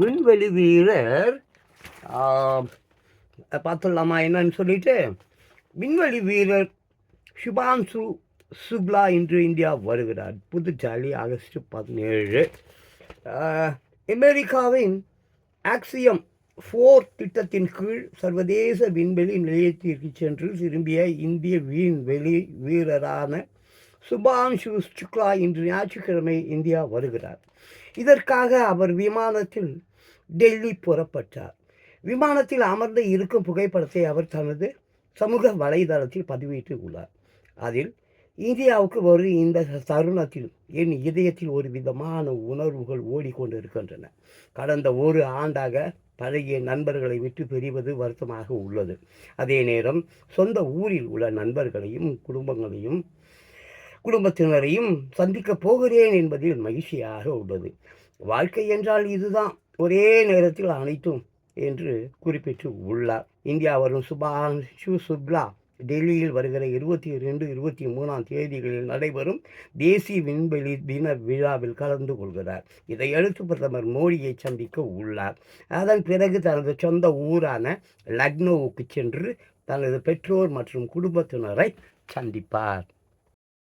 விண்வெளி வீரர் பார்த்துடலாமா என்னன்னு சொல்லிட்டு விண்வெளி வீரர் சுபான்சு சுக்லா இன்று இந்தியா வருகிறார். புதுச்சாலி ஆகஸ்ட் பதினேழு. அமெரிக்காவின் ஆக்சியம் ஃபோர் திட்டத்தின் கீழ் சர்வதேச விண்வெளி நிலையத்திற்கு சென்று திரும்பிய இந்திய விண்வெளி வீரரான சுபான்ஷு சுக்லா இன்று ஞாயிற்றுக்கிழமை இந்தியா வருகிறார். இதற்காக அவர் விமானத்தில் டெல்லி புறப்பட்டார். விமானத்தில் அமர்ந்து இருக்கும் புகைப்படத்தை அவர் தனது சமூக வலைதளத்தில் பதிவிட்டு உள்ளார். அதில் இந்தியாவுக்கு வரும் இந்த தருணத்தில் என் இதயத்தில் ஒரு விதமான உணர்வுகள் ஓடிக்கொண்டிருக்கின்றன. கடந்த ஒரு ஆண்டாக பழகிய நண்பர்களை விட்டு பிரிவது வருத்தமாக உள்ளது. அதே நேரம் சொந்த ஊரில் உள்ள நண்பர்களையும் குடும்பங்களையும் குடும்பத்தினரையும் சந்திக்கப் போகிறேன் என்பதில் மகிழ்ச்சியாக உள்ளது. வாழ்க்கை என்றால் இதுதான். ஒரே நேரத்தில் அனைத்தும் என்று குறிப்பிட்டு உள்ளார். இந்தியா வரும் சுபாஷு சுக்லா டெல்லியில் வருகிற இருபத்தி ரெண்டு இருபத்தி மூணாம் தேதிகளில் நடைபெறும் தேசிய விண்வெளி தின விழாவில் கலந்து கொள்கிறார். இதையடுத்து பிரதமர் மோடியை சந்திக்க உள்ளார். அதன் பிறகு தனது சொந்த ஊரான லக்னோவுக்கு சென்று தனது பெற்றோர் மற்றும் குடும்பத்தினரை சந்திப்பார்.